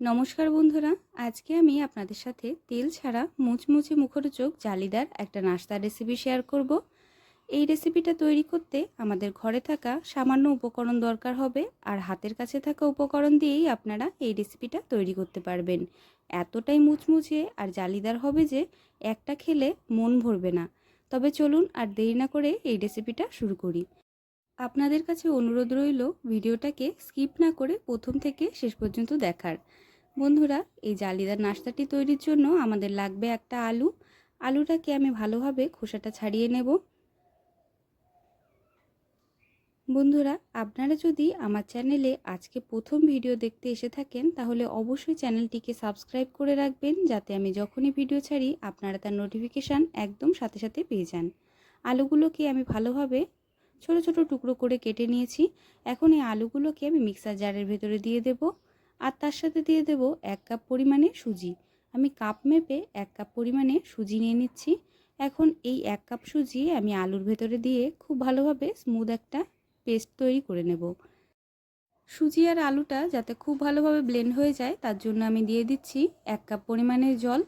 নমস্কার বন্ধুরা, আজকে আমি আপনাদের সাথে তেল ছাড়া মুচমুচে মুখরোচক জালিদার একটা নাস্তার রেসিপি শেয়ার করব। এই রেসিপিটা তৈরি করতে আমাদের ঘরে থাকা সামান্য উপকরণ দরকার হবে আর হাতের কাছে থাকা উপকরণ দিয়েই আপনারা এই রেসিপিটা তৈরি করতে পারবেন। এতটাই মুচমুচে আর জালিদার হবে যে একটা খেলে মন ভরবে না। তবে চলুন আর দেরি না করে এই রেসিপিটা শুরু করি। আপনাদের কাছে অনুরোধ রইল, ভিডিওটাকে স্কিপ না করে প্রথম থেকে শেষ পর্যন্ত দেখার। বন্ধুরা, এই জালিদার নাস্তাটি তৈরির জন্য আমাদের লাগবে একটা আলু। আলুটাকে আমি ভালোভাবে খোসাটা ছাড়িয়ে নেব। বন্ধুরা, আপনারা যদি আমার চ্যানেলে আজকে প্রথম ভিডিও দেখতে এসে থাকেন, তাহলে অবশ্যই চ্যানেলটিকে সাবস্ক্রাইব করে রাখবেন, যাতে আমি যখনই ভিডিও ছাড়ি, আপনারা তার নোটিফিকেশান একদম সাথে সাথে পেয়ে যান। আলুগুলোকে আমি ভালোভাবে ছোট ছোট টুকরো করে কেটে নিয়েছি। এখন এই আলুগুলোকে আমি মিক্সার জারের ভেতরে দিয়ে দেবো। আর তার সাথে দিয়ে দেব এক কাপ পরিমাণে সুজি। আমি কাপ মেপে এক কাপ পরিমাণে সুজি নিয়ে নিচ্ছি। এখন এই এক কাপ সুজি আমি আলুর ভেতরে দিয়ে খুব ভালোভাবে স্মুথ একটা পেস্ট তৈরি করে নেব। সুজি আর আলুটা যাতে খুব ভালোভাবে ব্লেন্ড হয়ে যায়, তার জন্য আমি দিয়ে দিচ্ছি এক কাপ পরিমাণে জল।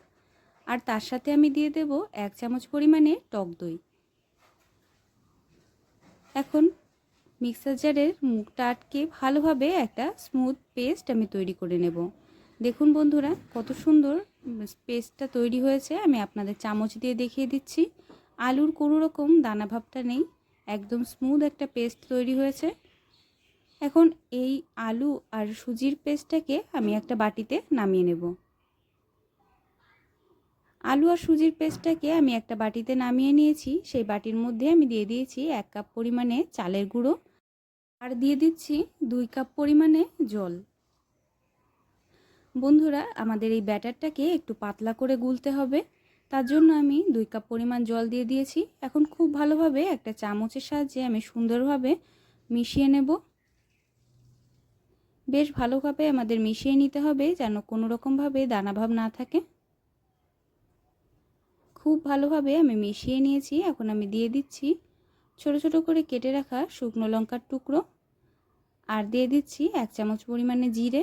আর তার সাথে আমি দিয়ে দেব এক চামচ পরিমাণে টক দই। এখন মিক্সার জারের মুখটা আটকে ভালোভাবে একটা স্মুথ পেস্ট আমি তৈরি করে নেব। দেখুন বন্ধুরা, কত সুন্দর পেস্টটা তৈরি হয়েছে। আমি আপনাদের চামচ দিয়ে দেখিয়ে দিচ্ছি। আলুর কোনো রকম দানা ভাবটা নেই, একদম স্মুথ একটা পেস্ট তৈরি হয়েছে। এখন এই আলু আর সুজির পেস্টটাকে আমি একটা বাটিতে নামিয়ে নেব। আলু আর সুজির পেস্টটাকে আমি একটা বাটিতে নামিয়ে নিয়েছি। সেই বাটির মধ্যে আমি দিয়ে দিয়েছি এক কাপ পরিমাণে চালের গুঁড়ো। আর দিয়ে দিচ্ছি দুই কাপ পরিমাণে জল। বন্ধুরা, আমাদের এই ব্যাটারটাকে একটু পাতলা করে গুলতে হবে। তার জন্য আমি দুই কাপ পরিমাণ জল দিয়ে দিয়েছি। এখন খুব ভালোভাবে একটা চামচের সাহায্যে আমি সুন্দরভাবে মিশিয়ে নেব। বেশ ভালোভাবে আমাদের মিশিয়ে নিতে হবে যেন কোনো রকমভাবে দানাভাব না থাকে। খুব ভালোভাবে আমি মিশিয়ে নিয়েছি। এখন আমি দিয়ে দিচ্ছি ছোট ছোট করে কেটে রাখা শুকনো লঙ্কার টুকরো। আর দিয়ে দিচ্ছি এক চামচ পরিমাণে জিরে।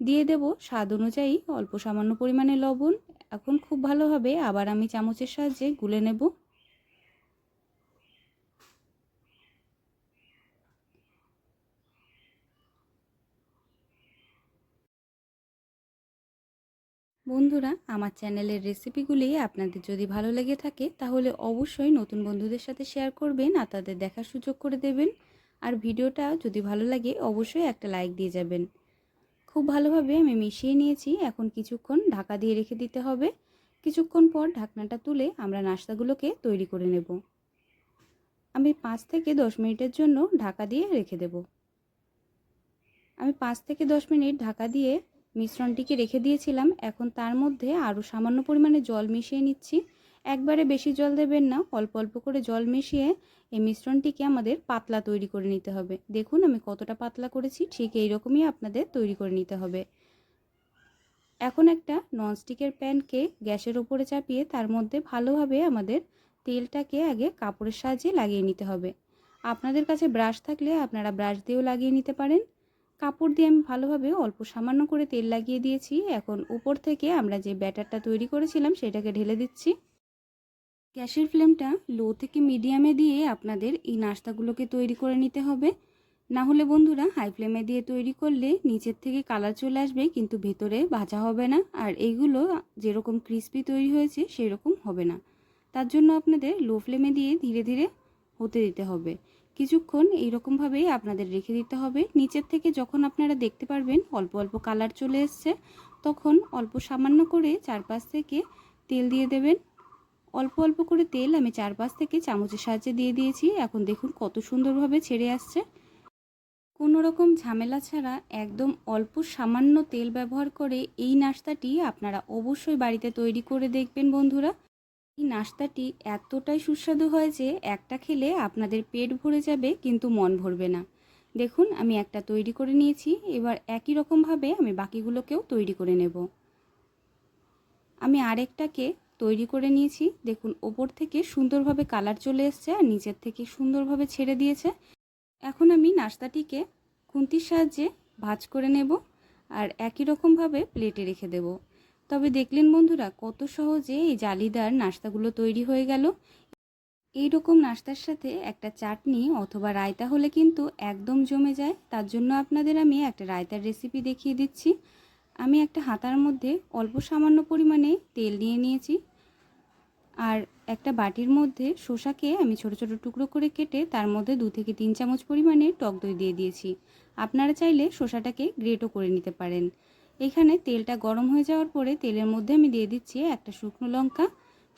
দিয়ে দেব স্বাদ অনুযায়ী অল্প সামান্য পরিমাণে লবণ। এখন খুব ভালোভাবে আবার আমি চামচের সাহায্যে গুলে নেব। বন্ধুরা, আমার চ্যানেলের রেসিপিগুলি আপনাদের যদি ভালো লেগে থাকে, তাহলে অবশ্যই নতুন বন্ধুদের সাথে শেয়ার করবেন আর তাদের দেখার সুযোগ করে দেবেন। আর ভিডিওটা যদি ভালো লাগে, অবশ্যই একটা লাইক দিয়ে যাবেন। খুব ভালোভাবে আমি মিশিয়ে নিয়েছি। এখন কিছুক্ষণ ঢাকা দিয়ে রেখে দিতে হবে। কিছুক্ষণ পর ঢাকনাটা তুলে আমরা নাস্তাগুলোকে তৈরি করে নেব। আমি পাঁচ থেকে দশ মিনিটের জন্য ঢাকা দিয়ে রেখে দেব। আমি পাঁচ থেকে দশ মিনিট ঢাকা দিয়ে মিশ্রণটিকে রেখে দিয়েছিলাম। এখন তার মধ্যে আরও সামান্য পরিমাণে জল মিশিয়ে নিচ্ছি। একবারে বেশি জল দেবেন না, অল্প অল্প করে জল মিশিয়ে এই মিশ্রণটিকে আমাদের পাতলা তৈরি করে নিতে হবে। দেখুন আমি কতটা পাতলা করেছি, ঠিক এই রকমই আপনাদের তৈরি করে নিতে হবে। এখন একটা ননস্টিকের প্যানকে গ্যাসের ওপরে চাপিয়ে তার মধ্যে ভালোভাবে আমাদের তেলটাকে আগে কাপড়ের সাহায্যে লাগিয়ে নিতে হবে। আপনাদের কাছে ব্রাশ থাকলে আপনারা ব্রাশ দিয়েও লাগিয়ে নিতে পারেন। কাপড় দিয়ে আমি ভালোভাবে অল্প সামান্য করে তেল লাগিয়ে দিয়েছি। এখন উপর থেকে আমরা যে ব্যাটারটা তৈরি করেছিলাম সেটাকে ঢেলে দিচ্ছি। গ্যাসের ফ্লেমটা লো থেকে মিডিয়ামে দিয়ে আপনাদের এই নাস্তাগুলোকে তৈরি করে নিতে হবে। না হলে বন্ধুরা, হাই ফ্লেমে দিয়ে তৈরি করলে নিচের থেকে কালার চলে আসবে, কিন্তু ভেতরে ভাজা হবে না। আর এইগুলো যেরকম ক্রিস্পি তৈরি হয়েছে সেই রকম হবে না। তার জন্য আপনাদের লো ফ্লেমে দিয়ে ধীরে ধীরে হতে দিতে হবে। কিছুক্ষণ এইরকমভাবেই আপনাদের রেখে দিতে হবে। নিচের থেকে যখন আপনারা দেখতে পারবেন অল্প অল্প কালার চলে এসছে, তখন অল্প সামান্য করে চারপাশ থেকে তেল দিয়ে দেবেন। অল্প অল্প করে তেল আমি চারপাশ থেকে চামচের সাহায্যে দিয়ে দিয়েছি। এখন দেখুন কত সুন্দরভাবে ছেড়ে আসছে। কোনো রকম ঝামেলা ছাড়া একদম অল্প সামান্য তেল ব্যবহার করে এই নাস্তাটি আপনারা অবশ্যই বাড়িতে তৈরি করে দেখবেন বন্ধুরা। এই নাস্তাটি এতটাই সুস্বাদু হয় যে একটা খেলে আপনাদের পেট ভরে যাবে কিন্তু মন ভরবে না। দেখুন আমি একটা তৈরি করে নিয়েছি, এবার একই রকমভাবে আমি বাকিগুলোকেও তৈরি করে নেব। আমি আরেকটাকে তৈরি করে নিয়েছি। দেখুন, ওপর থেকে সুন্দরভাবে কালার চলে এসছে আর নিচের থেকে সুন্দরভাবে ছেড়ে দিয়েছে। এখন আমি নাস্তাটিকে খুন্তির সাহায্যে ভাজ করে নেব আর একই রকমভাবে প্লেটে রেখে দেব। তবে দেখলেন বন্ধুরা, কত সহজে এই জালিদার নাস্তাগুলো তৈরি হয়ে গেল। এই রকম নাস্তার সাথে একটা চাটনি অথবা রায়তা হলে কিন্তু একদম জমে যায়। তার জন্য আপনাদের আমি একটা রায়তার রেসিপি দেখিয়ে দিচ্ছি। আমি একটা হাতার মধ্যে অল্প সামান্য পরিমাণে তেল নিয়ে নিয়েছি। আর একটা বাটির মধ্যে শসাকে আমি ছোট ছোট টুকরো করে কেটে তার মধ্যে দু থেকে তিন চামচ পরিমাণে টক দই দিয়ে দিয়েছি। আপনারা চাইলে শসাটাকে গ্রেটও করে নিতে পারেন। এখানে তেলটা গরম হয়ে যাওয়ার পরে তেলের মধ্যে আমি দিয়ে দিচ্ছি একটা শুকনো লঙ্কা।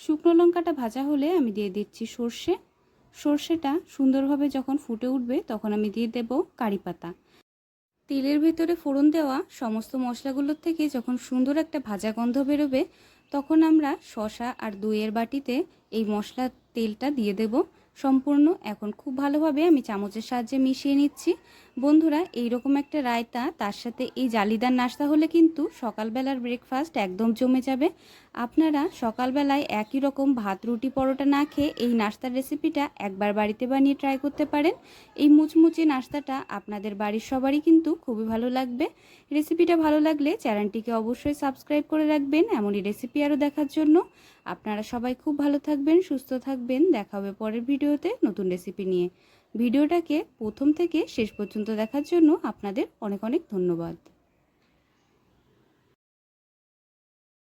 শুকনো লঙ্কাটা ভাজা হলে আমি দিয়ে দিচ্ছি সর্ষে। সর্ষেটা সুন্দরভাবে যখন ফুটে উঠবে তখন আমি দিয়ে দেব কারি পাতা। তেলের ভেতরে ফোড়ন দেওয়া সমস্ত মশলাগুলোর থেকে যখন সুন্দর একটা ভাজা গন্ধ বেরোবে, তখন আমরা শশা আর দইয়ের বাটিতে এই মশলা তেলটা দিয়ে দেব। সম্পূর্ণ এখন খুব ভালোভাবে আমি চামচের সাহায্যে মিশিয়ে নিচ্ছি। বন্ধুরা, এইরকম একটা রায়তা, তার সাথে এই জালিদার নাস্তা হলে কিন্তু সকালবেলার ব্রেকফাস্ট একদম জমে যাবে। আপনারা সকালবেলায় একই রকম ভাত, রুটি, পরোটা না খেয়ে এই নাস্তার রেসিপিটা একবার বাড়িতে বানিয়ে ট্রাই করতে পারেন। এই মুচমুচে নাস্তাটা আপনাদের বাড়ির সবারই কিন্তু খুবই ভালো লাগবে। রেসিপিটা ভালো লাগলে চ্যানেলটিকে অবশ্যই সাবস্ক্রাইব করে রাখবেন, এমনই রেসিপি আরও দেখার জন্য। আপনারা সবাই খুব ভালো থাকবেন, সুস্থ থাকবেন। দেখা হবে পরের ভিডিওতে নতুন রেসিপি নিয়ে। ভিডিওটাকে প্রথম থেকে শেষ পর্যন্ত দেখার জন্য আপনাদের অনেক অনেক ধন্যবাদ।